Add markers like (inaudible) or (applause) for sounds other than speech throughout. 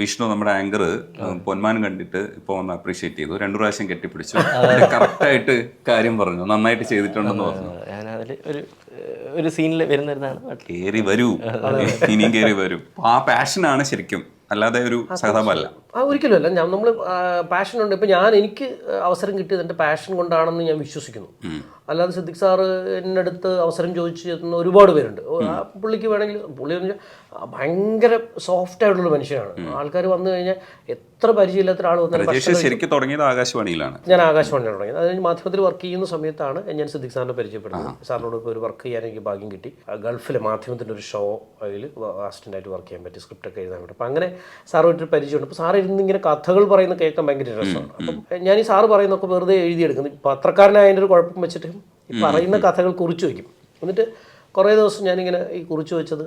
വിഷ്ണു നമ്മുടെ ആങ്കർ പൊന്മാൻ കണ്ടിട്ട് ഇപ്പൊ ഒന്ന് അപ്രീഷിയേറ്റ് ചെയ്തു. രണ്ടു പ്രാവശ്യം കെട്ടിപ്പിടിച്ചു. കറക്റ്റ് ആയിട്ട് കാര്യം പറഞ്ഞു. നന്നായിട്ട് ചെയ്തിട്ടുണ്ടെന്ന് പറഞ്ഞു. ഞാൻ അതിൽ ഒരു ഒരു സീനിൽ വരുന്നതാണ് കേറി വരൂ. ഇനിയും കേറി വരൂ. ആ പാഷനാണ് ശരിക്കും. അല്ലാതെ ഒരു സഹതാപമല്ല. ആ ഒരിക്കലും അല്ല ഞാൻ നമ്മൾ പാഷൻ ഉണ്ട്. ഇപ്പം ഞാൻ എനിക്ക് അവസരം കിട്ടിയത് എന്റെ പാഷൻ കൊണ്ടാണെന്ന് ഞാൻ വിശ്വസിക്കുന്നു. അല്ലാതെ സിദ്ദിഖ് സാറ് എന്റെ അടുത്ത് അവസരം ചോദിച്ചു ചെത്തുന്ന ഒരുപാട് പേരുണ്ട്. ആ പുള്ളിക്ക് വേണമെങ്കിൽ പുള്ളി എന്ന് വെച്ചാൽ ഭയങ്കര സോഫ്റ്റ് ആയിട്ടുള്ള മനുഷ്യനാണ്. ആൾക്കാർ വന്നു കഴിഞ്ഞാൽ എത്ര പരിചയമില്ലാത്ത ഒരാൾ വന്നാൽ ശരിക്കും തുടങ്ങിയത് ആകാശവാണിയിലാണ്. ഞാൻ ആകാശവാണിയിൽ തുടങ്ങിയത്. അതിന് മാധ്യമത്തിൽ വർക്ക് ചെയ്യുന്ന സമയത്താണ് ഞാൻ സിദ്ദിഖ് സാറിനെ പരിചയപ്പെടുന്നത്. സാറിനോട് ഇപ്പോൾ ഒരു വർക്ക് ചെയ്യാൻ എനിക്ക് ഭാഗ്യം കിട്ടി. ഗൾഫിലെ മാധ്യമത്തിന്റെ ഒരു ഷോ അതിൽ അസിസ്റ്റന്റായിട്ട് വർക്ക് ചെയ്യാൻ പറ്റി. സ്ക്രിപ്റ്റൊക്കെ എഴുതാൻ പറ്റും അപ്പം അങ്ങനെ സാറുമായിട്ടൊരു പരിചയമുണ്ട്. അപ്പോൾ സാറ് ഇരുന്ന് ഇങ്ങനെ കഥകൾ പറയുന്ന കേൾക്കാൻ ഭയങ്കര രസമാണ്. അപ്പം ഞാൻ ഈ സാറ് പറയുന്നൊക്കെ വെറുതെ എഴുതിയെടുക്കുന്നു. പത്രക്കാരനായതിന്റെ ഒരു കുഴപ്പം വെച്ചിട്ട് ഈ പറയുന്ന കഥകൾ കുറിച്ച് വയ്ക്കും. എന്നിട്ട് കുറേ ദിവസം ഞാനിങ്ങനെ ഈ കുറിച്ച് വെച്ചത്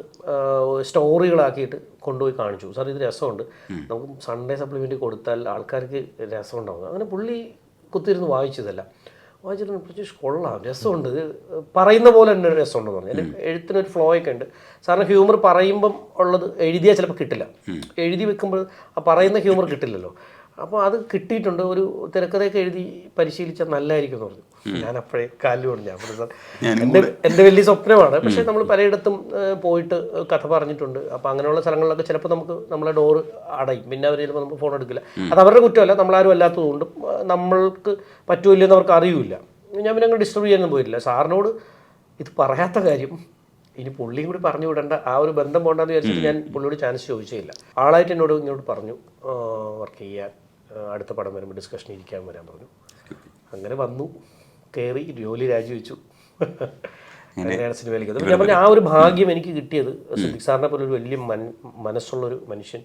സ്റ്റോറികളാക്കിയിട്ട് കൊണ്ടുപോയി കാണിച്ചു. സാർ ഇത് രസമുണ്ട്. നമുക്ക് സൺഡേ സപ്ലിമെന്റ് കൊടുത്താൽ ആൾക്കാർക്ക് രസം ഉണ്ടാവും അങ്ങനെ പുള്ളി കുത്തിരുന്ന് വായിച്ചതല്ല. വായിച്ചിട്ട് പ്രത്യേകിച്ച് കൊള്ളാം. രസമുണ്ട്. ഇത് പറയുന്ന പോലെ തന്നെ ഒരു രസമുണ്ടെന്ന് പറഞ്ഞു എഴുത്തിനൊരു ഫ്ലോ ഒക്കെ ഉണ്ട്. സാറിന് ഹ്യൂമർ പറയുമ്പം ഉള്ളത് എഴുതിയാൽ ചിലപ്പോൾ കിട്ടില്ല. എഴുതി വെക്കുമ്പോൾ ആ പറയുന്ന ഹ്യൂമർ കിട്ടില്ലല്ലോ. അപ്പോൾ അത് കിട്ടിയിട്ടുണ്ട്. ഒരു തിരക്കഥയൊക്കെ എഴുതി പരിശീലിച്ചാൽ നല്ലതായിരിക്കും എന്ന് പറഞ്ഞു. ഞാൻ അപ്പോഴേ കാലിലുണ്ട് ഞാൻ പറഞ്ഞു, സാർ എന്റെ എന്റെ വലിയ സ്വപ്നമാണ്. പക്ഷേ നമ്മൾ പലയിടത്തും പോയിട്ട് കഥ പറഞ്ഞിട്ടുണ്ട്. അപ്പോൾ അങ്ങനെയുള്ള സ്ഥലങ്ങളിലൊക്കെ ചിലപ്പോൾ നമുക്ക് നമ്മളെ ഡോറ് അടയും. പിന്നെ അവർ ചിലപ്പോൾ നമുക്ക് ഫോൺ എടുക്കില്ല. അത് അവരുടെ കുറ്റമല്ല. നമ്മളാരും അല്ലാത്തതുകൊണ്ട് നമ്മൾക്ക് പറ്റൂല്ലോ എന്ന് അവർക്ക് അറിയില്ല. ഞാൻ പിന്നെ അങ്ങ് ഡിസ്റ്റർബ് ചെയ്യാനൊന്നും പോയില്ല സാറിനോട് ഇത് പറയാത്ത കാര്യം ഇനി പുള്ളിയും കൂടി പറഞ്ഞു വിടേണ്ട. ആ ഒരു ബന്ധം പോകണ്ടെന്ന് വിചാരിച്ചിട്ട് ഞാൻ പുള്ളിയോട് ചാൻസ് ചോദിച്ചില്ല ആളായിട്ട് എന്നോട് ഇങ്ങോട്ട് പറഞ്ഞു വർക്ക് ചെയ്യാൻ. അടുത്ത പടം വരുമ്പോൾ ഡിസ്കഷൻ ഇരിക്കാൻ വരാൻ പറഞ്ഞു. അങ്ങനെ വന്നു. കയറി ജോലി രാജിവെച്ചു. അങ്ങനെയാണ് സിനിമയിലേക്ക്. ഞാൻ പറഞ്ഞു ആ ഒരു ഭാഗ്യം എനിക്ക് കിട്ടിയത് സിദ്ദിഖ് സാറിനെ പോലെ ഒരു വലിയ മൻ മനസ്സുള്ളൊരു മനുഷ്യൻ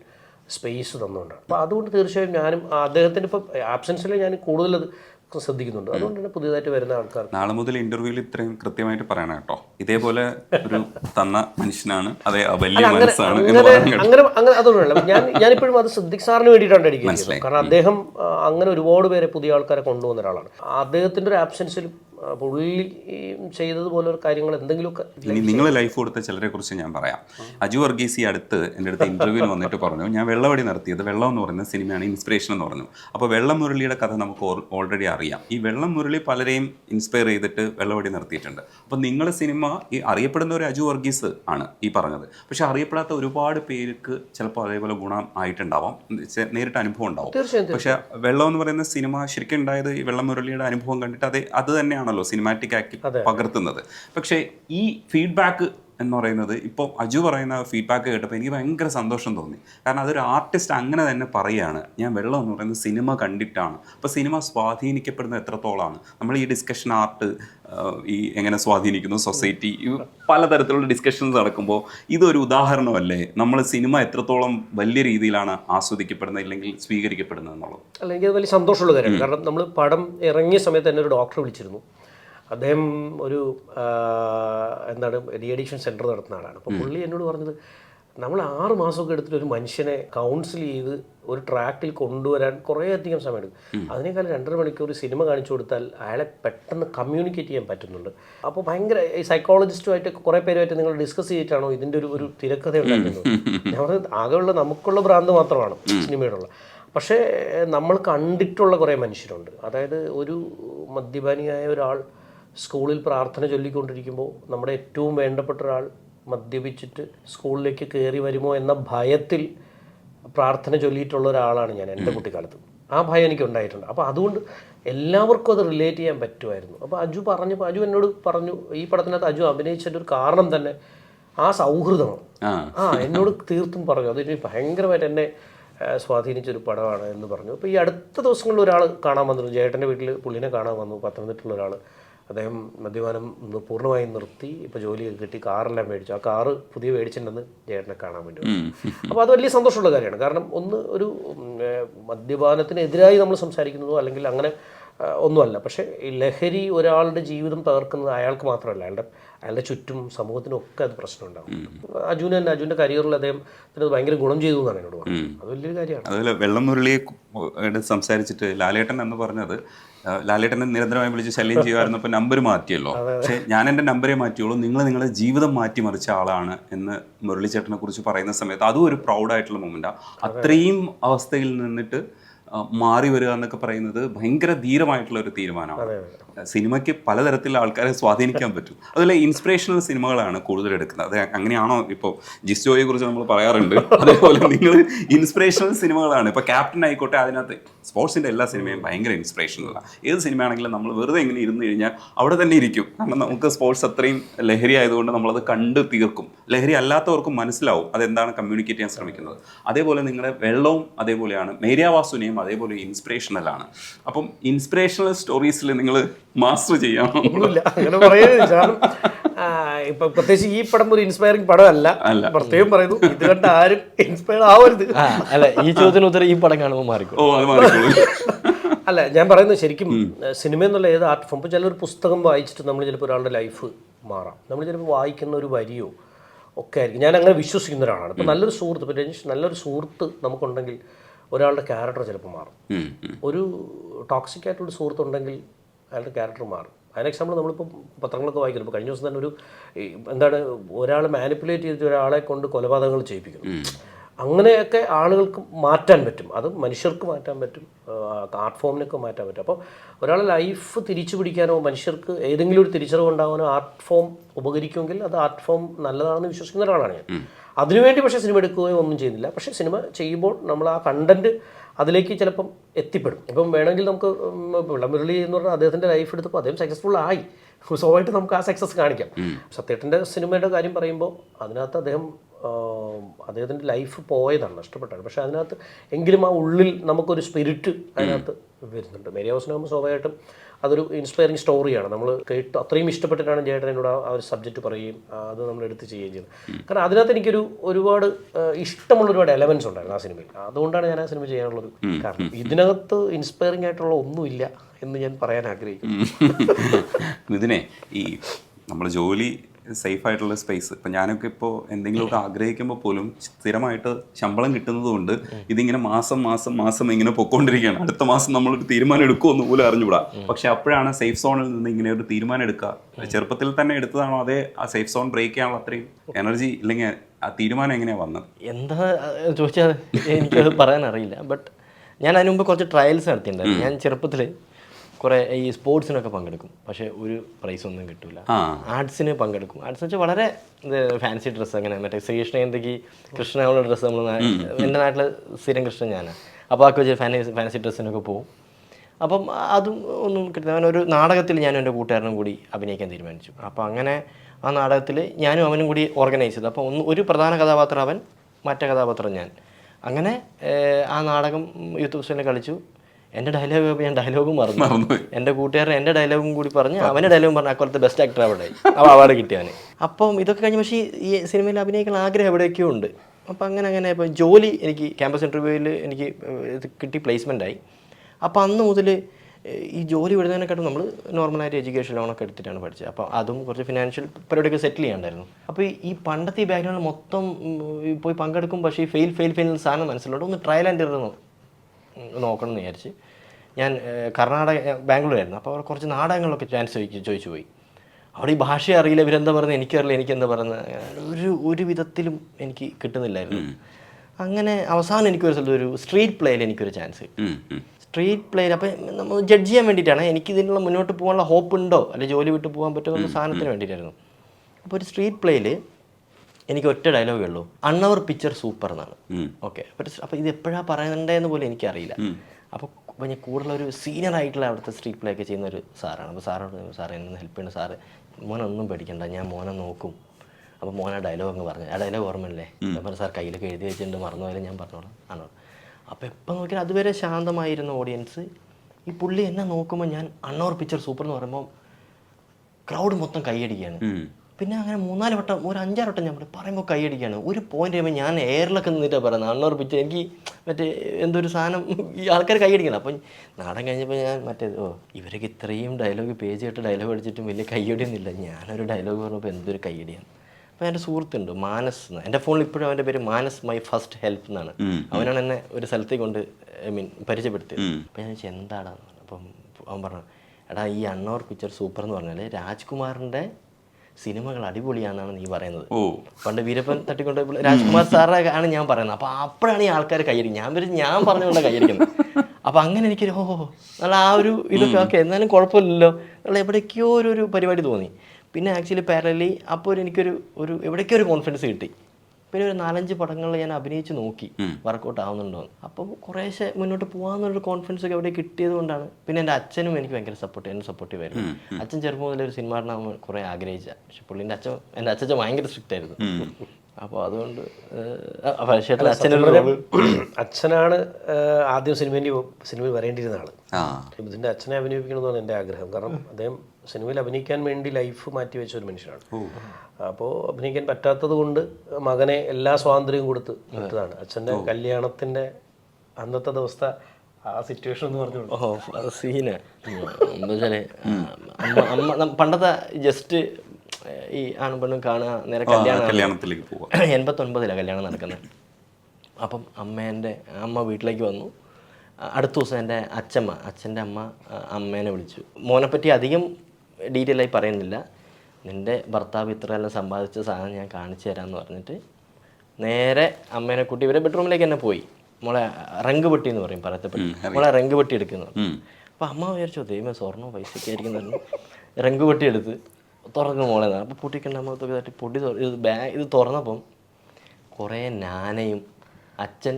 സ്പേസ് തന്നുകൊണ്ടാണ് അപ്പോൾ അതുകൊണ്ട് തീർച്ചയായും ഞാനും അദ്ദേഹത്തിന്റെ ഇപ്പം ആബ്സെൻസിലെ ഞാൻ കൂടുതലത് ശ്രദ്ധിക്കുന്നുണ്ട്. അതുകൊണ്ട് തന്നെ പുതിയതായിട്ട് വരുന്ന ആൾക്കാർ നാളെ മുതൽ ഇന്റർവ്യൂവിൽ ഇത്രയും കൃത്യമായിട്ട് പറയണം കേട്ടോ. ഇതേപോലെ ഒരു തന്ന മനുഷ്യനാണ്. അതെ വലിയ മനസ്സാണ് അങ്ങനെ അങ്ങനെ അതൊന്നുമല്ല ഞാൻ ഞാനിപ്പോഴും അത് സിദ്ദിഖ് സാറിന് വേണ്ടിയിട്ടാണ് അടിക്കുന്നത് കാരണം അദ്ദേഹം അങ്ങനെ ഒരുപാട് പേരെ പുതിയ ആൾക്കാരെ കൊണ്ടുവന്ന ഒരാളാണ്. അദ്ദേഹത്തിന്റെ ഒരു ആബ്സെൻസിൽ പുള്ളി ചെയ്തതുപോലെ ഒരു കാര്യങ്ങൾ എന്തെങ്കിലുമൊക്കെ ഇനി നിങ്ങൾ ലൈഫ് കൊടുത്ത ചിലരെ കുറിച്ച് ഞാൻ പറയാം. അജു വർഗീസ് ഈ അടുത്ത് എന്റെ അടുത്ത് ഇന്റർവ്യൂവിന് വന്നിട്ട് പറഞ്ഞു ഞാൻ വെള്ളവടി നടത്തിയത് വെള്ളം എന്ന് പറയുന്ന സിനിമയാണ് ഇൻസ്പിറേഷൻ എന്ന് പറഞ്ഞു. അപ്പോൾ വെള്ളം മുരളിയുടെ കഥ നമുക്ക് ഓൾറെഡി അറിയാം. ഈ വെള്ളം മുരളി പലരെയും ഇൻസ്പയർ ചെയ്തിട്ട് വെള്ളവടി നടത്തിയിട്ടുണ്ട്. അപ്പോൾ നിങ്ങളുടെ സിനിമ ഈ അറിയപ്പെടുന്ന ഒരു അജു വർഗീസ് ആണ് ഈ പറഞ്ഞത്. പക്ഷെ അറിയപ്പെടാത്ത ഒരുപാട് പേർക്ക് ചിലപ്പോൾ അതേപോലെ ഗുണം ആയിട്ടുണ്ടാവാം. നേരിട്ട് അനുഭവം ഉണ്ടാവും. പക്ഷേ വെള്ളം എന്ന് പറയുന്ന സിനിമ ശരിക്കും ഉണ്ടായത് ഈ വെള്ളം മുരളിയുടെ അനുഭവം കണ്ടിട്ട് അത് അത് തന്നെയാണല്ലോ സിനിമാറ്റിക് ആക്കി പകർത്തുന്നത്. പക്ഷേ ഈ ഫീഡ്ബാക്ക് എന്ന് പറയുന്നത് ഇപ്പോൾ അജു പറയുന്ന ഫീഡ്ബാക്ക് കേട്ടപ്പോൾ എനിക്ക് ഭയങ്കര സന്തോഷം തോന്നി. കാരണം അതൊരു ആർട്ടിസ്റ്റ് അങ്ങനെ തന്നെ പറയുകയാണ് ഞാൻ വെള്ളം എന്ന് പറയുന്നത് സിനിമ കണ്ടിട്ടാണ്. അപ്പോൾ സിനിമ സ്വാധീനിക്കപ്പെടുന്നത് എത്രത്തോളമാണ്? നമ്മൾ ഈ ഡിസ്കഷൻ ആർട്ട് ഈ എങ്ങനെ സ്വാധീനിക്കുന്നു സൊസൈറ്റി പലതരത്തിലുള്ള ഡിസ്കഷൻസ് നടക്കുമ്പോൾ ഇതൊരു ഉദാഹരണമല്ലേ? നമ്മൾ സിനിമ എത്രത്തോളം വലിയ രീതിയിലാണ് ആസ്വദിക്കപ്പെടുന്നത് ഇല്ലെങ്കിൽ സ്വീകരിക്കപ്പെടുന്നത് എന്നുള്ളത്? അല്ലെങ്കിൽ അത് വലിയ സന്തോഷമുള്ള കാര്യമാണ് കാരണം നമ്മൾ പടം ഇറങ്ങിയ സമയത്ത് തന്നെ ഒരു ഡോക്ടറെ വിളിച്ചിരുന്നു. അദ്ദേഹം ഒരു എന്താണ് ഡി അഡിക്ഷൻ സെന്റർ നടത്തുന്ന ആളാണ്. അപ്പോൾ പുള്ളി എന്നോട് പറഞ്ഞത് നമ്മൾ ആറ് മാസമൊക്കെ എടുത്തിട്ട് ഒരു മനുഷ്യനെ കൗൺസിൽ ചെയ്ത് ഒരു ട്രാക്കിൽ കൊണ്ടുവരാൻ കുറേയധികം സമയമെടുക്കും. അതിനേക്കാൾ രണ്ടര മണിക്കൂർ സിനിമ കാണിച്ചു കൊടുത്താൽ അയാളെ പെട്ടെന്ന് കമ്മ്യൂണിക്കേറ്റ് ചെയ്യാൻ പറ്റുന്നുണ്ട്. അപ്പോൾ ഭയങ്കര ഈ സൈക്കോളജിസ്റ്റുമായിട്ട് കുറേ പേരുമായിട്ട് നിങ്ങൾ ഡിസ്കസ് ചെയ്തിട്ടാണോ ഇതിന്റെ ഒരു ഒരു തിരക്കഥ ഉണ്ടാക്കുന്നത്? (laughs) ഞാൻ പറഞ്ഞത് ആകെയുള്ള നമുക്കുള്ള ഭ്രാന്ത് മാത്രമാണ് സിനിമയോടുള്ള പക്ഷേ നമ്മൾ കണ്ടിട്ടുള്ള കുറേ മനുഷ്യരുണ്ട്. അതായത് ഒരു മദ്യപാനിയായ ഒരാൾ സ്കൂളിൽ പ്രാർത്ഥന ചൊല്ലിക്കൊണ്ടിരിക്കുമ്പോൾ നമ്മുടെ ഏറ്റവും വേണ്ടപ്പെട്ട ഒരാൾ മദ്യപിച്ചിട്ട് സ്കൂളിലേക്ക് കയറി വരുമോ എന്ന ഭയത്തിൽ പ്രാർത്ഥന ചൊല്ലിയിട്ടുള്ള ഒരാളാണ് ഞാൻ എന്റെ കുട്ടിക്കാലത്ത്. ആ ഭയം എനിക്ക് ഉണ്ടായിട്ടുണ്ട്. അപ്പോൾ അതുകൊണ്ട് എല്ലാവർക്കും അത് റിലേറ്റ് ചെയ്യാൻ പറ്റുമായിരുന്നു. അപ്പോൾ അജു പറഞ്ഞപ്പോൾ അജു എന്നോട് പറഞ്ഞു ഈ പടത്തിനകത്ത് അജു അഭിനയിച്ചതിന്റെ ഒരു കാരണം തന്നെ ആ സൗഹൃദമാണ്. ആ. എന്നോട് തീർത്തും പറഞ്ഞു. അതൊരു ഭയങ്കരമായിട്ട് എന്നെ സ്വാധീനിച്ചൊരു പടമാണ് എന്ന് പറഞ്ഞു. അപ്പോൾ ഈ അടുത്ത ദിവസങ്ങളിൽ ഒരാൾ കാണാൻ വന്നിരുന്നു. ജേട്ടന്റെ വീട്ടിൽ പുള്ളിനെ കാണാൻ വന്നു പത്തനംതിട്ടുള്ള ഒരാൾ അദ്ദേഹം മദ്യപാനം പൂർണമായും നിർത്തി ഇപ്പോൾ ജോലിയൊക്കെ കിട്ടി കാറെല്ലാം മേടിച്ചു. ആ കാറ് പുതിയ മേടിച്ചിട്ടുണ്ടെന്ന് ചേട്ടനെ കാണാൻ വേണ്ടി (laughs) അപ്പൊ അപ്പോൾ അത് വലിയ സന്തോഷമുള്ള കാര്യമാണ്. കാരണം ഒന്ന് ഒരു മദ്യപാനത്തിനെതിരായി നമ്മൾ സംസാരിക്കുന്നതോ അല്ലെങ്കിൽ അങ്ങനെ ഒന്നുമല്ല. പക്ഷേ ലഹരി ഒരാളുടെ ജീവിതം തകർക്കുന്നത് അയാൾക്ക് മാത്രമല്ല. അയാളുടെ അയാളുടെ ചുറ്റും സമൂഹത്തിനൊക്കെ അത് പ്രശ്നം ഉണ്ടാകും അജുന് തന്നെ അജുവിന്റെ കരിയറിൽ അദ്ദേഹം അത് ഭയങ്കര ഗുണം ചെയ്തു എന്നാണ് എന്നോട് പറഞ്ഞത്. അത് വലിയൊരു കാര്യമാണ്. അതുപോലെ വെള്ളം മുരളിയെ സംസാരിച്ചിട്ട് ലാലേട്ടൻ എന്ന് പറഞ്ഞത് ലാലേട്ടനെ നിരന്തരമായി വിളിച്ച് ശല്യം ചെയ്യുമായിരുന്നപ്പോൾ നമ്പർ മാറ്റിയല്ലോ. പക്ഷേ ഞാൻ എന്റെ നമ്പറേ മാറ്റിയുള്ളൂ. നിങ്ങൾ നിങ്ങളുടെ ജീവിതം മാറ്റിമറിച്ച ആളാണ് എന്ന് മുരളിച്ചേട്ടനെ കുറിച്ച് പറയുന്ന സമയത്ത് അതും ഒരു പ്രൗഡായിട്ടുള്ള മൊമെന്റാണ് അത്രയും അവസ്ഥയിൽ നിന്നിട്ട് മാറി വരിക എന്നൊക്കെ പറയുന്നത് ഭയങ്കര ധീരമായിട്ടുള്ള ഒരു തീരുമാനമാണ്. സിനിമയ്ക്ക് പലതരത്തിലുള്ള ആൾക്കാരെ സ്വാധീനിക്കാൻ പറ്റും. അതുപോലെ ഇൻസ്പിറേഷണൽ സിനിമകളാണ് കൂടുതൽ എടുക്കുന്നത്. അത് അങ്ങനെയാണോ ഇപ്പോൾ ജിസ്റ്റോയെ കുറിച്ച് നമ്മൾ പറയാറുണ്ട്. അതേപോലെ നിങ്ങൾ ഇൻസ്പിറേഷണൽ സിനിമകളാണ്. ഇപ്പോൾ ക്യാപ്റ്റൻ ആയിക്കോട്ടെ അതിനകത്ത് സ്പോർട്സിന്റെ എല്ലാ സിനിമയും ഭയങ്കര ഇൻസ്പിറേഷനുള്ളതാണ് ഏത് സിനിമയാണെങ്കിലും നമ്മൾ വെറുതെ ഇങ്ങനെ ഇരുന്ന് കഴിഞ്ഞാൽ അവിടെ തന്നെ ഇരിക്കും. കാരണം നമുക്ക് സ്പോർട്സ് അത്രയും ലഹരി ആയതുകൊണ്ട് നമ്മളത് കണ്ട് തീർക്കും. ലഹരി അല്ലാത്തവർക്കും മനസ്സിലാവും അതെന്താണ് കമ്മ്യൂണിക്കേറ്റ് ചെയ്യാൻ ശ്രമിക്കുന്നത്. അതേപോലെ നിങ്ങളുടെ വെള്ളവും അതേപോലെയാണ്. മേരിയാവാസുനെയും അതേപോലെ ഇൻസ്പിറേഷണലാണ് അപ്പം ഇൻസ്പിറേഷണൽ സ്റ്റോറീസിൽ നിങ്ങൾ മാസ്റ്റർ ചെയ്യാം. ഒന്നുമില്ല അങ്ങനെ പറയുന്നത് കാരണം ഇപ്പൊ പ്രത്യേകിച്ച് ഈ പടം ഒരു ഇൻസ്പയറിംഗ് പടമല്ല. അല്ല. പ്രത്യേകം പറയുന്നു. ഇത് കണ്ട് ആരും ഇൻസ്പയർ ആവരുത്. അല്ല ഈ ചോദ്യത്തിന് ഉത്തരം ഈ പടം കാണുമ്പോൾ മാറിക്കോ. ഓ അത് മാറിക്കോളൂ. അല്ല ഞാൻ പറയുന്നത് ശരിക്കും സിനിമ എന്നുള്ള ഏത് ആർട്ട് ഫോം ഇപ്പോൾ ചിലൊരു പുസ്തകം വായിച്ചിട്ട് നമ്മൾ ചിലപ്പോൾ ഒരാളുടെ ലൈഫ് മാറാം. നമ്മൾ ചിലപ്പോൾ വായിക്കുന്ന ഒരു വരിയോ ഒക്കെ ആയിരിക്കും. ഞാൻ അങ്ങനെ വിശ്വസിക്കുന്ന ഒരാളാണ്. ഇപ്പം നല്ലൊരു സുഹൃത്ത് ഇപ്പോൾ രഞ്ജിഷ് നല്ലൊരു സുഹൃത്ത് നമുക്കുണ്ടെങ്കിൽ ഒരാളുടെ ക്യാരക്ടർ ചിലപ്പോൾ മാറും. ഒരു ടോക്സിക് ആയിട്ടുള്ള സുഹൃത്ത് ഉണ്ടെങ്കിൽ അയാളുടെ ക്യാരക്ടർ മാറും. അതിന് എക്സാമ്പിൾ നമ്മളിപ്പോൾ പത്രങ്ങളൊക്കെ വായിക്കുന്നു ഇപ്പോൾ കഴിഞ്ഞ ദിവസം തന്നെ ഒരു എന്താണ് ഒരാൾ മാനിപ്പുലേറ്റ് ചെയ്തിട്ട് ഒരാളെ കൊണ്ട് കൊലപാതകങ്ങൾ ചെയ്യിപ്പിക്കുന്നു. അങ്ങനെയൊക്കെ ആളുകൾക്ക് മാറ്റാൻ പറ്റും. അത് മനുഷ്യർക്ക് മാറ്റാൻ പറ്റും. ആർട്ട് ഫോമിനൊക്കെ മാറ്റാൻ പറ്റും. അപ്പോൾ ഒരാളെ ലൈഫ് തിരിച്ചു പിടിക്കാനോ മനുഷ്യർക്ക് ഏതെങ്കിലും ഒരു തിരിച്ചറിവ് ഉണ്ടാകാനോ ആർട്ട് ഫോം ഉപകരിക്കുമെങ്കിൽ അത് ആർട്ട് ഫോം നല്ലതാണെന്ന് വിശ്വസിക്കുന്ന ഒരാളാണ് ഞാൻ. അതിനുവേണ്ടി പക്ഷേ സിനിമ എടുക്കുകയോ ഒന്നും ചെയ്യുന്നില്ല. പക്ഷേ സിനിമ ചെയ്യുമ്പോൾ നമ്മൾ ആ കണ്ടന്റ് അതിലേക്ക് ചിലപ്പം എത്തിപ്പെടും. ഇപ്പം വേണമെങ്കിൽ നമുക്ക് വെള്ളമുരളി എന്ന് പറഞ്ഞാൽ അദ്ദേഹത്തിന്റെ ലൈഫ് എടുത്തപ്പോൾ അദ്ദേഹം സക്സസ്ഫുൾ ആയി. സ്വാഭാവികമായിട്ട് നമുക്ക് ആ സക്സസ് കാണിക്കാം. സത്യേട്ടന്റെ സിനിമയുടെ കാര്യം പറയുമ്പോൾ അതിനകത്ത് അദ്ദേഹം അദ്ദേഹത്തിന്റെ ലൈഫ് പോയതാണ് നഷ്ടപ്പെട്ടാണ്. പക്ഷേ അതിനകത്ത് എങ്കിലും ആ ഉള്ളിൽ നമുക്കൊരു സ്പിരിറ്റ് അതിനകത്ത് വരുന്നുണ്ട്. മേരി ഹൗസിനാകുമ്പോൾ സ്വാഭാവികമായിട്ടും അതൊരു ഇൻസ്പയറിങ് സ്റ്റോറിയാണ് നമ്മൾ കേട്ട് അത്രയും ഇഷ്ടപ്പെട്ടിട്ടാണ് ജേട്ടൻ എന്നോട് ആ- ഒരു സബ്ജക്റ്റ് പറയുകയും അത് നമ്മൾ എടുത്ത് ചെയ്യുകയും ചെയ്തത്. കാരണം അതിനകത്ത് എനിക്കൊരു ഒരുപാട് ഇഷ്ടമുള്ള ഒരുപാട് എലമെന്റ്സ് ഉണ്ടായിരുന്നു ആ സിനിമയിൽ അതുകൊണ്ടാണ് ഞാൻ ആ സിനിമ ചെയ്യാനുള്ളൊരു കാരണം ഇതിനകത്ത് ഇൻസ്പയറിംഗ് ആയിട്ടുള്ള ഒന്നുമില്ല എന്ന് ഞാൻ പറയാൻ ആഗ്രഹിക്കുന്നു. ഇതിനെ ഈ നമ്മൾ ജോലി സേഫ് ആയിട്ടുള്ള സ്പേസ് ഇപ്പം ഞാനൊക്കെ ഇപ്പോൾ എന്തെങ്കിലുമൊക്കെ ആഗ്രഹിക്കുമ്പോൾ പോലും സ്ഥിരമായിട്ട് ശമ്പളം കിട്ടുന്നതുകൊണ്ട് ഇതിങ്ങനെ മാസം മാസം മാസം ഇങ്ങനെ പൊക്കോണ്ടിരിക്കുകയാണ്. അടുത്ത മാസം നമ്മളൊരു തീരുമാനം എടുക്കുമെന്ന് പോലും അറിഞ്ഞുകൂടാ. പക്ഷെ അപ്പോഴാണ് സേഫ് സോണിൽ നിന്ന് ഇങ്ങനെ ഒരു തീരുമാനം എടുക്കുക. ചെറുപ്പത്തിൽ തന്നെ എടുത്തതാണോ അതേ ആ സേഫ് സോൺ ബ്രേക്ക് ചെയ്യാനുള്ള അത്രയും എനർജി ഇല്ലെങ്കിൽ ആ തീരുമാനം എങ്ങനെയാണ് വന്നത്? എന്താ ചോദിച്ചാൽ എനിക്കത് പറയാൻ അറിയില്ല ബട്ട് ഞാൻ അതിന് മുമ്പ് കുറച്ച് ട്രയൽസ് നടത്തിയിട്ടുണ്ടായിരുന്നു. ഞാൻ ചെറുപ്പത്തിൽ കുറേ ഈ സ്പോർട്സിനൊക്കെ പങ്കെടുക്കും. പക്ഷേ ഒരു പ്രൈസ് ഒന്നും കിട്ടില്ല ആർട്സിന് പങ്കെടുക്കും. ആർട്സ് വെച്ചാൽ വളരെ ഫാൻസി ഡ്രസ്സ് അങ്ങനെ മറ്റേ ശ്രീകൃഷ്ണയന്തിക്ക് കൃഷ്ണനുള്ള ഡ്രസ്സ് നമ്മൾ എന്റെ നാട്ടിൽ സ്ഥിരം കൃഷ്ണൻ ഞാനാണ് അപ്പോൾ ആക്കി വെച്ച് ഫാൻസി ഫാൻസി ഡ്രസ്സിനൊക്കെ പോകും അപ്പം അതും ഒന്നും കിട്ടില്ല അവൻ ഒരു നാടകത്തിൽ ഞാനും എന്റെ കൂട്ടുകാരനും കൂടി അഭിനയിക്കാൻ തീരുമാനിച്ചു. അപ്പോൾ അങ്ങനെ ആ നാടകത്തിൽ ഞാനും അവനും കൂടി ഓർഗനൈസ് ചെയ്തു. അപ്പോൾ ഒന്ന് ഒരു പ്രധാന കഥാപാത്രം അവൻ മറ്റേ കഥാപാത്രം ഞാൻ. അങ്ങനെ ആ നാടകം യൂത്ത് ഫെസ്റ്റിവലിൽ കളിച്ചു. എന്റെ ഡയലോഗ് ഞാൻ ഡയലോഗും മറന്നു. എന്റെ എന്റെ കൂട്ടുകാരൻ എന്റെ ഡയലോഗും കൂടി പറഞ്ഞ് അവന്റെ ഡയലോഗും പറഞ്ഞ് അക്കാലത്തെ ബെസ്റ്റ് ആക്ടർ അവിടെ ആ അവാർഡ് കിട്ടിയവന്. അപ്പം ഇതൊക്കെ കഴിഞ്ഞ് പക്ഷേ ഈ സിനിമയിൽ അഭിനയിക്കാൻ ആഗ്രഹം എവിടെയൊക്കെയോ ഉണ്ട്. അപ്പം അങ്ങനെ അങ്ങനെ ഇപ്പം ജോലി എനിക്ക് ക്യാമ്പസ് ഇന്റർവ്യൂവിൽ എനിക്ക് ഇത് കിട്ടി പ്ലേസ്മെന്റ് അപ്പം അന്ന് മുതൽ ഈ ജോലി വിടുന്നതിനെക്കാട്ടും നമ്മൾ നോർമലായിട്ട് എഡ്യൂക്കേഷൻ ലോണൊക്കെ എടുത്തിട്ടാണ് പഠിച്ചത്. അപ്പോൾ അതും കുറച്ച് ഫിനാൻഷ്യൽ പരിപാടിയൊക്കെ സെറ്റിൽ ചെയ്യാണ്ടായിരുന്നു. അപ്പോൾ ഈ- പണ്ടത്തെ ഈ ബാക്ക്ഗ്രൗണ്ട് മൊത്തം പോയി പങ്കെടുക്കും പക്ഷേ ഈ ഫെയിൽ ഫെയിൽ ഫെയിൽ സാധനം മനസ്സിലോട്ട് ഒന്ന് ട്രയൽ ആൻഡ് ഇറങ്ങും നോക്കണം എന്ന് വിചാരിച്ച് ഞാൻ കർണാടക ബാംഗ്ലൂർ ആയിരുന്നു അപ്പോൾ അവിടെ കുറച്ച് നാടകങ്ങളൊക്കെ ചാൻസ് ചോദിച്ചു ചോദിച്ചു പോയി. അവിടെ ഈ ഭാഷ അറിയില്ല ഇവരെന്താ പറയുന്നത് എനിക്കറിയില്ല എനിക്കെന്താ പറയുന്നത് ഒരു ഒരു വിധത്തിലും എനിക്ക് കിട്ടുന്നില്ലായിരുന്നു. അങ്ങനെ അവസാനം എനിക്കൊരു സ്ഥലത്ത് ഒരു സ്ട്രീറ്റ് പ്ലേയിൽ എനിക്കൊരു ചാൻസ് കിട്ടി. സ്ട്രീറ്റ് പ്ലേയിൽ അപ്പം നമ്മൾ ജഡ്ജ് ചെയ്യാൻ വേണ്ടിയിട്ടാണ്. എനിക്ക് ഇതിനുള്ള മുന്നോട്ട് പോകാനുള്ള ഹോപ്പ് ഉണ്ടോ? അല്ലെങ്കിൽ ജോലി വിട്ട് പോകാൻ പറ്റുമോ എന്ന സാധനത്തിന് വേണ്ടിയിട്ടായിരുന്നു. അപ്പോൾ ഒരു സ്ട്രീറ്റ് പ്ലേയിൽ എനിക്ക് ഒറ്റ ഡയലോഗേ ഉള്ളൂ. അണ്ണവർ പിക്ചർ സൂപ്പർ എന്നാണ്. ഓക്കെ അപ്പോൾ ഇത് എപ്പോഴാണ് പറയണ്ടതെന്ന് പോലും എനിക്കറിയില്ല. അപ്പോൾ അപ്പോൾ ഞാൻ കൂടുതലൊരു സീനിയർ ആയിട്ടുള്ള അവിടുത്തെ സ്ട്രീറ്റ് പ്ലേ ഒക്കെ ചെയ്യുന്ന ഒരു സാറാണ്. അപ്പോൾ സാറോട് സാറ് എന്നെ ഹെൽപ്പ് ചെയ്യണം? സാറ് മോനൊന്നും പഠിക്കണ്ട ഞാൻ മോനെ നോക്കും. അപ്പോൾ മോനെ ആ ഡയലോഗ് അങ്ങ് പറഞ്ഞു. ആ ഡയലോഗ് ഓർമ്മയില്ലേ? ഞാൻ പറഞ്ഞു സാർ കയ്യിലൊക്കെ എഴുതി വെച്ചിട്ടുണ്ട് മറന്നുപോയാലും ഞാൻ പറഞ്ഞോളാം. ആണോ? അപ്പോൾ എപ്പോൾ നോക്കിയാൽ അതുവരെ ശാന്തമായിരുന്ന ഓഡിയൻസ് ഈ പുള്ളി എന്നെ നോക്കുമ്പോൾ ഞാൻ അണ്ണോർ പിക്ചർ സൂപ്പർ എന്ന് പറയുമ്പോൾ ക്രൗഡ് മൊത്തം കൈയടിക്കുകയാണ്. പിന്നെ അങ്ങനെ മൂന്നാൽ വട്ടം ഒരു അഞ്ചാറ് വട്ടം ഞാൻ പറയും പറയുമ്പോൾ കൈയടിക്കുകയാണ് ഒരു പോയിന്റ് കഴിയുമ്പോൾ ഞാൻ എയറിലൊക്കെ നിന്നിട്ട് പറയുന്നത് അണ്ണൂർ പിക്ചർ എനിക്ക് മറ്റേ എന്തൊരു സാധനം ഈ ആൾക്കാർ കൈയടിക്കണം. അപ്പം നാടൻ കഴിഞ്ഞപ്പോൾ ഞാൻ മറ്റേ ഓ ഇവരൊക്കെ ഇത്രയും ഡയലോഗ് പേജ് കേട്ട് ഡയലോഗ് അടിച്ചിട്ടും വലിയ കൈയടിയൊന്നുമില്ല. ഞാനൊരു ഡയലോഗ് പറഞ്ഞപ്പോൾ എന്തൊരു കൈയടിയാണ്. അപ്പോൾ എന്റെ സുഹൃത്തുണ്ട് മാനസ് എന്ന്. എന്റെ ഫോണിൽ ഇപ്പോഴും അവന്റെ പേര് മാനസ് മൈ ഫസ്റ്റ് ഹെൽപ്പ് എന്നാണ്. അവനാണ് എന്നെ ഒരു സ്ഥലത്തേക്ക് കൊണ്ട് ഐ മീൻ പരിചയപ്പെടുത്തിയത്. അപ്പോൾ ഞാൻ ചോദിച്ചു എന്താടാ? അപ്പം അവൻ പറഞ്ഞു എടാ ഈ അണ്ണോർ പിക്ചർ സൂപ്പർ എന്ന് പറഞ്ഞാൽ രാജ്കുമാറിന്റെ സിനിമകൾ അടിപൊളിയാണെന്നാണ് നീ പറയുന്നത്. ഓ. പണ്ട് വീരപ്പൻ തട്ടിക്കൊണ്ട് രാജ്കുമാർ സാറെ ആണ് ഞാൻ പറയുന്നത്. അപ്പോൾ അപ്പോഴാണ് ഈ ആൾക്കാർ കൈയടി ഞാൻ വരും ഞാൻ പറഞ്ഞുകൊണ്ട് കൈയടിക്കുന്നത് അപ്പോൾ അങ്ങനെ എനിക്കൊരു ഓ നല്ല ആ ഒരു ഇതൊക്കെ ഓക്കെ എന്നാലും കുഴപ്പമില്ലല്ലോ. നമ്മൾ എവിടേക്കോ ഒരു ഒരു പരിപാടി തോന്നി. പിന്നെ ആക്ച്വലി പാരലി അപ്പോൾ ഒരു എനിക്കൊരു ഒരു എവിടേക്കോ ഒരു കോൺഫിഡൻസ് കിട്ടി. പിന്നെ ഒരു നാലഞ്ച് പടങ്ങളിൽ ഞാൻ അഭിനയിച്ച് നോക്കി വർക്കൗട്ട് ആവുന്നുണ്ടോ അപ്പോൾ അപ്പം കുറേശ്ശെ മുന്നോട്ട് പോകാമെന്നുള്ളൊരു കോൺഫിഡൻസ് ഒക്കെ അവിടെ കിട്ടിയത് കൊണ്ടാണ്. പിന്നെ എന്റെ അച്ഛനും എനിക്ക് ഭയങ്കര സപ്പോർട്ട് എന്നെ സപ്പോർട്ടീവ് ആയിരുന്നു അച്ഛൻ ചെറുപ്പം മുതലേ ഒരു സിനിമ കുറേ ആഗ്രഹിച്ച. പക്ഷെ പുള്ളിന്റെ അച്ഛൻ എന്റെ അച്ഛൻ ഭയങ്കര സ്ട്രിക്റ്റ് ആയിരുന്നു. അപ്പോൾ അതുകൊണ്ട് അച്ഛനൊരു അച്ഛനാണ് ആദ്യം സിനിമയിൽ സിനിമയിൽ വരേണ്ടിയിരുന്ന ആൾ. ഇതിന്റെ ഇതിന്റെ അച്ഛനെ അഭിനയിപ്പിക്കണമെന്നാണ് എന്റെ ആഗ്രഹം. കാരണം അദ്ദേഹം സിനിമയിൽ അഭിനയിക്കാൻ വേണ്ടി ലൈഫ് മാറ്റി വെച്ച ഒരു മനുഷ്യനാണ്. അപ്പോൾ അഭിനയിക്കാൻ പറ്റാത്തത് കൊണ്ട് മകനെ എല്ലാ സ്വാതന്ത്ര്യവും കൊടുത്ത് വിട്ടതാണ്. അച്ഛന്റെ കല്യാണത്തിന്റെ അന്നത്തെ ദിവസത്തെ ആ സിറ്റുവേഷൻ എന്ന് പറഞ്ഞു ഓ സീന് എന്താ വെച്ചാൽ അമ്മ അമ്മ പണ്ടത്തെ ജസ്റ്റ് ഈ ആണും പെണ്ണും കാണുക നേരെ കല്യാണം കല്യാണത്തിലേക്ക് പോവാം എൺപത്തൊൻപതിലാണ് കല്യാണം നടക്കുന്നത്. അപ്പം അമ്മേന്റെ അമ്മ വീട്ടിലേക്ക് വന്നു. അടുത്ത ദിവസം എന്റെ അച്ഛമ്മ അച്ഛന്റെ അമ്മ അമ്മേനെ വിളിച്ചു. മോനെപ്പറ്റി അധികം ഡീറ്റെയിൽ ആയി പറയുന്നില്ല. നിന്റെ ഭർത്താവ് ഇത്രയെല്ലാം സമ്പാദിച്ച സാധനം ഞാൻ കാണിച്ചു തരാമെന്ന് പറഞ്ഞിട്ട് നേരെ അമ്മേനെ കൂട്ടി ഇവരെ ബെഡ്റൂമിലേക്ക് തന്നെ പോയി. മോളെ റങ്ക് പെട്ടി എന്ന് പറയും പറയത്തപ്പെട്ടി മോളെ റങ്ക് പെട്ടി എടുക്കുന്നു. അപ്പോൾ അമ്മ വിചാരിച്ചു ദൈവം സ്വർണോ പൈസയൊക്കെ ആയിരിക്കും തന്നെ റങ്ക് പെട്ടി എടുത്ത് തുറന്നു മോളെ അപ്പോൾ പൊട്ടിക്കണ്ട അമ്മത്തൊക്കെ തട്ടി പൊട്ടി ഇത് ബാഗ് ഇത് തുറന്നപ്പം കുറേ നാനയും അച്ഛൻ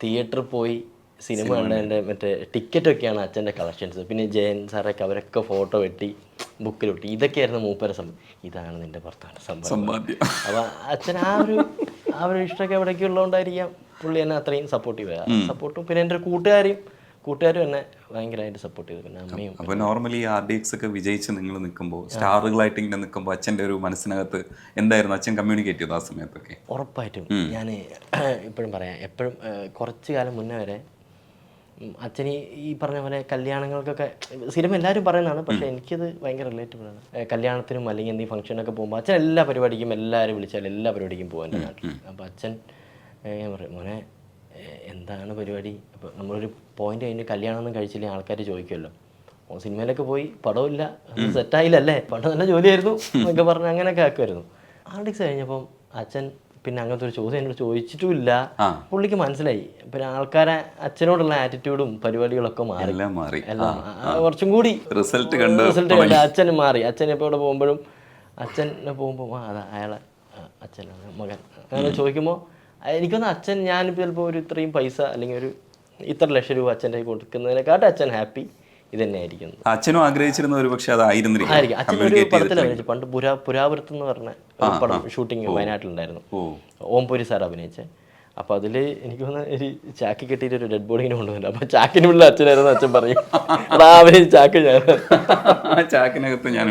തിയേറ്ററിൽ പോയി സിനിമ കണ്ടതിന്റെ മറ്റേ ടിക്കറ്റൊക്കെയാണ് അച്ഛന്റെ കളക്ഷൻസ് പിന്നെ ജയൻ സാറൊക്കെ അവരൊക്കെ ഫോട്ടോ വെട്ടി ബുക്കിൽ വെട്ടി ഇതൊക്കെയായിരുന്നു മൂപ്പര സംഭവം ഇതാണ് നിന്റെ ഭർത്താവിന്റെ സംഭവം സമ്പാദ്യം. അപ്പോൾ അച്ഛൻ ആ ഒരു ആ ഒരു ഇഷ്ടമൊക്കെ എവിടേക്കുള്ളതുകൊണ്ടായിരിക്കാം പുള്ളി എന്നെ അത്രയും സപ്പോർട്ട് ചെയ്യുക സപ്പോർട്ടും പിന്നെ എന്റെ ഒരു കൂട്ടുകാരും കൂട്ടുകാരും എന്നെ ഭയങ്കരമായിട്ട് സപ്പോർട്ട് ചെയ്തു. പിന്നെ അമ്മയും അപ്പോൾ നോർമലി ആർ ഡി എക്സ് ഒക്കെ വിജയിച്ച് നിങ്ങൾ നിൽക്കുമ്പോൾ സ്റ്റാറുകളായിട്ട് ഇങ്ങനെ നിൽക്കുമ്പോൾ അച്ഛന്റെ ഒരു മനസ്സിനകത്ത് എന്തായിരുന്നു? അച്ഛൻ കമ്മ്യൂണിക്കേറ്റ് ചെയ്തു ആ സമയത്തൊക്കെ? ഉറപ്പായിട്ടും. ഞാൻ (clears throat) ഇപ്പോഴും പറയാം. എപ്പോഴും കുറച്ച് കാലം മുന്നേ വരെ അച്ഛൻ ഈ- പറഞ്ഞ പോലെ കല്യാണങ്ങൾക്കൊക്കെ സ്ഥിരം എല്ലാവരും പറയുന്നതാണ് പക്ഷേ എനിക്കത് ഭയങ്കര റിലേറ്റബിൾ ആണ്. കല്യാണത്തിനും അല്ലെങ്കിൽ എന്തെങ്കിലും ഫംഗ്ഷനൊക്കെ പോകുമ്പോൾ അച്ഛൻ എല്ലാ പരിപാടിക്കും എല്ലാവരും വിളിച്ചാലും എല്ലാ പരിപാടിക്കും പോകും എന്റെ നാട്ടിൽ. അപ്പോൾ അച്ഛൻ ഞാൻ പറയും മോനെ എന്താണ് പരിപാടി? അപ്പോൾ നമ്മളൊരു പോയിന്റ് കഴിഞ്ഞ് കല്യാണമൊന്നും കഴിച്ചില്ലേ? ആൾക്കാർ ചോദിക്കുമല്ലോ ഓ സിനിമയിലൊക്കെ പോയി പടമില്ല സെറ്റായില്ലല്ലേ പണ്ട് നല്ല ജോലിയായിരുന്നു എന്നൊക്കെ പറഞ്ഞ് അങ്ങനെയൊക്കെ ആക്കുമായിരുന്നു ആർഡിക്സ് കഴിഞ്ഞപ്പം അച്ഛൻ പിന്നെ അങ്ങനത്തെ ഒരു ചോദ്യം എന്നോട് ചോദിച്ചിട്ടുമില്ല. പുള്ളിക്ക് മനസ്സിലായി. പിന്നെ ആൾക്കാരെ അച്ഛനോടുള്ള ആറ്റിറ്റ്യൂഡും പരിപാടികളൊക്കെ മാറി. എല്ലാം മാറി. എല്ലാം കുറച്ചും കൂടി റിസൾട്ട് കണ്ട് റിസൾട്ട് കണ്ട് അച്ഛൻ മാറി. അച്ഛൻ ഇപ്പോൾ ഇവിടെ പോകുമ്പോഴും അച്ഛനെ പോകുമ്പോൾ ആ അതാ അയാളെ അച്ഛനാണ് മകൻ. അങ്ങനെ ചോദിക്കുമ്പോൾ എനിക്കൊന്ന് അച്ഛൻ ഞാനിപ്പോൾ ചിലപ്പോൾ ഒരു ഇത്രയും പൈസ അല്ലെങ്കിൽ ഒരു ഇത്ര ലക്ഷം രൂപ അച്ഛന്റെ കൈ കൊടുക്കുന്നതിനെക്കാട്ടും അച്ഛൻ ഹാപ്പി ഇത് തന്നെ ആയിരിക്കുന്നത് അച്ഛനും ആഗ്രഹിച്ചിരുന്ന ഒരു പക്ഷേ അതായിരുന്നില്ല ആയിരിക്കും. അച്ഛൻ ഒരു പടത്തിൽ അഭിനയിച്ചു പണ്ട് പുരാ പുരാവൃത്തം എന്ന് പറഞ്ഞ ഒരു പടം ഷൂട്ടിങ് വയനാട്ടിലുണ്ടായിരുന്നു. ഓംപുരി സാർ അഭിനയിച്ച. അപ്പോൾ അതിൽ എനിക്ക് തോന്നുന്നു ഒരു ചാക്കി കെട്ടിയിട്ട് ഒരു ഡെഡ് ബോഡിനെ കൊണ്ടുവന്നില്ല അപ്പോൾ ചാക്കിനുള്ള അച്ഛനായിരുന്നു അച്ഛൻ പറയും. (laughs) അതാ ചാക്ക് ഞാൻ ചാക്കിനകത്ത് ഞാൻ